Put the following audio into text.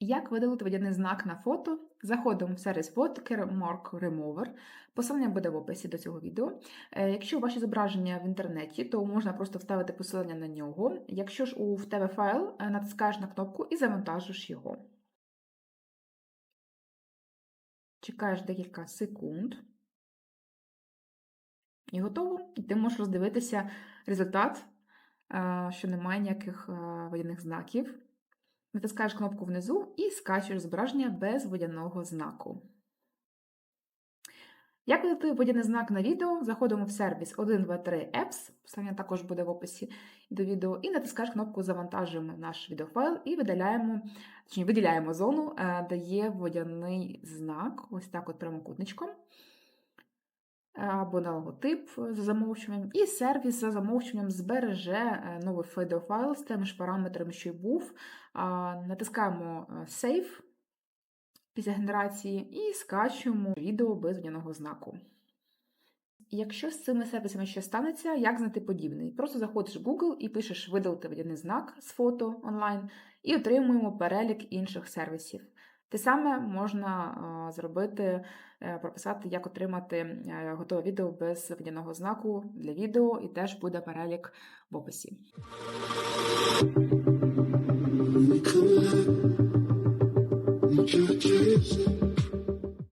Як видалити водяний знак на фото? Заходимо в сервіс Fotker Mark Remover. Посилання буде в описі до цього відео. Е, якщо ваше зображення в інтернеті, то можна просто вставити посилання на нього. Якщо ж у в тебе файл, е, натискаєш на кнопку і завантажиш його. Чекаєш декілька секунд. І готово. І ти можеш роздивитися результат, е, що немає ніяких е, водяних знаків. Натискаєш кнопку внизу і скачуєш зображення без водяного знаку. Як видати водяний знак на відео, заходимо в сервіс 123 Apps, посилання також буде в описі до відео, і натискаєш кнопку Завантажуємо наш відеофайл і видаляємо, точніше, виділяємо зону, е, де є водяний знак, ось так от прямокутничком, або на логотип за замовчуванням, і сервіс за замовчуванням збереже е, новий відеофайл з тими ж параметрами, що й був. Натискаємо е, Save після генерації і скачуємо відео без водяного знаку. Якщо з цими сервісами щось станеться, як знайти подібний? Просто заходиш в Google і пишеш видалити водяний знак з фото онлайн і отримуємо перелік інших сервісів. Те саме можна зробити, е, прописати, як отримати е, готове відео без водяного знаку для відео, і теж буде перелік в описі. Churches.